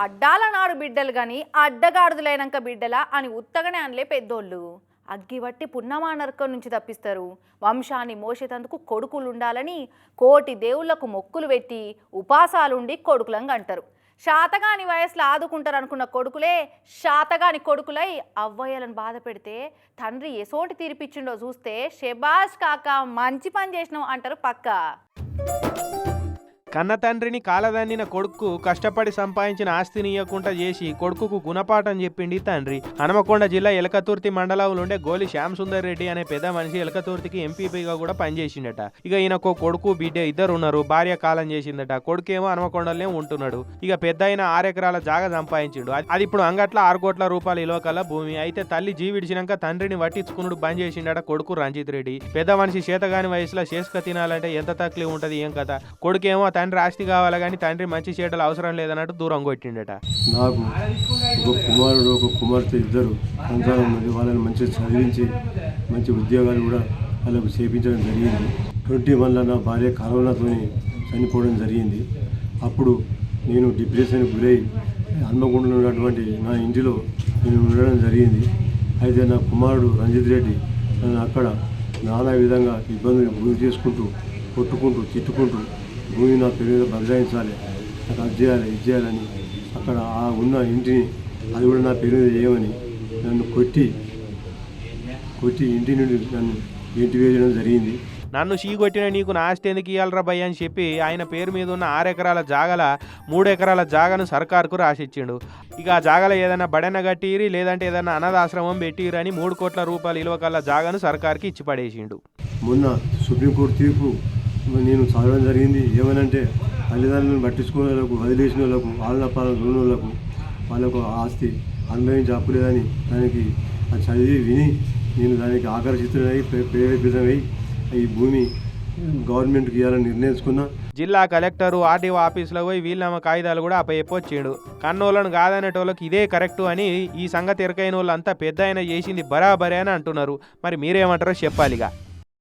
అడ్డాల నాడు బిడ్డలు గాని అడ్డగాడుదులైనాక బిడ్డలా అని ఉత్తగనే అనలే పెద్దోళ్ళు. అగ్గివట్టి పున్నమా నరకం నుంచి తప్పిస్తారు. వంశాన్ని మోసేటందుకు కొడుకులు ఉండాలని కోటి దేవుళ్ళకు మొక్కులు పెట్టి ఉపాసాలుండి కొడుకులంగా అంటారు శాతగాని వయసులో ఆదుకుంటారు అనుకున్న కొడుకులే శాతగాని కొడుకులై అవ్వయ్యలను బాధ పెడితే తండ్రి ఎసోటి తీర్పిచ్చిండో చూస్తే షెబాజ్ కాక మంచి పని చేసినాం అంటారు పక్కా. కన్న తండ్రిని కాలదన్నిన కొడుకు కష్టపడి సంపాదించిన ఆస్తిని ఇవ్వకుండా చేసి కొడుకుకు గుణపాఠం చెప్పింది తండ్రి. హనుమకొండ జిల్లా ఎలకతుర్తి మండలంలో ఉండే గోలి శ్యామ్ సుందర్ రెడ్డి అనే పెద్ద మనిషి ఎలకతుర్తికి ఎంపీపీగా కూడా పనిచేసిండట. ఇక ఈయనకు కొడుకు బిడ్డ ఇద్దరు ఉన్నారు భార్య కాలం చేసిందట. కొడుకేమో హనుమకొండలనే ఉంటున్నాడు. ఇక పెద్ద అయిన ఆరు ఎకరాల జాగా సంపాదించిండు. అది- అది ఇప్పుడు అంగట్ల ఆరు కోట్ల రూపాయల ఇలోకల భూమి. అయితే తల్లి జీవిడిచినాక తండ్రిని వట్టించుకున్నాడు బంద్ చేసిండట కొడుకు రంజిత్ రెడ్డి. పెద్ద మనిషి చేతగాని వయసులో చేసుక తినాలంటే ఎంత తక్లి ఉంటది ఏం కథ? కొడుకేమో తండ్రి ఆస్తి కావాలి కానీ తండ్రి మంచి చేయటలు అవసరం లేదన్నట్టు దూరం కొట్టిండట. నాకు ఒక కుమారుడు ఒక కుమార్తె ఇద్దరు సంతానం ఉంది. వాళ్ళని మంచిగా చదివించి మంచి ఉద్యోగాలు కూడా వాళ్ళకు చేపించడం జరిగింది. ట్వంటీ వన్లో నా భార్య కరోనాతో చనిపోవడం జరిగింది. అప్పుడు నేను డిప్రెషన్కి గురై హన్మగుండలో ఉన్నటువంటి నా ఇంటిలో నేను ఉండడం జరిగింది. అయితే నా కుమారుడు రంజిత్ రెడ్డి నన్ను అక్కడ నానా విధంగా ఇబ్బందులు గురి చేసుకుంటూ కొట్టుకుంటూ తిట్టుకుంటూ భూమి నా పేరు మీద బదలాయించాలి. నాకు అది చేయాలి ఇది చేయాలని అక్కడ ఆ ఉన్న ఇంటిని అది కూడా నా పేరు మీద చేయమని నన్ను కొట్టి కొట్టి ఇంటి నుండి నన్ను ఇంటి వేయడం జరిగింది. నన్ను చీకొట్టిన నీకు నా ఆస్తి ఎందుకు ఇవ్వాలరా భయ్య అని చెప్పి ఆయన పేరు మీద ఉన్న ఆరు ఎకరాల జాగల మూడు ఎకరాల జాగను సర్కార్కు రాసిచ్చిండు. ఇక ఆ జాగల ఏదైనా బడన కట్టిరి లేదంటే ఏదైనా అనాథాశ్రమం పెట్టిరి అని మూడు కోట్ల రూపాయల కల్లా జాగను సర్కార్కి ఇచ్చి పడేసిండు మొన్న సుప్రీంకోర్టు తీర్పు నేను చదవడం జరిగింది. ఏమనంటే తల్లిదండ్రులను పట్టించుకునే వాళ్ళకు వదిలేసిన వాళ్ళకు వాళ్ళ పాలన ఉన్న వాళ్ళకు వాళ్ళకు ఆస్తి అనుభవించి అప్పులేదని దానికి చదివి విని నేను దానికి ఆకర్షితుడై ప్రేరేపితమై ఈ భూమి గవర్నమెంట్కి ఇవ్వాలని నిర్ణయించుకున్నా. జిల్లా కలెక్టరు ఆర్డీఓ ఆఫీసులో పోయి వీళ్ళమ్మ కాగితాలు కూడా అప్పచెప్పొచ్చాడు కన్నోళ్ళను కాదనేటోళ్ళకి ఇదే కరెక్టు అని ఈ సంగతి ఎరకైన వాళ్ళంతా పెద్ద ఆయన చేసింది బరాబరే అని అంటున్నారు. మరి మీరేమంటారో చెప్పాలిగా.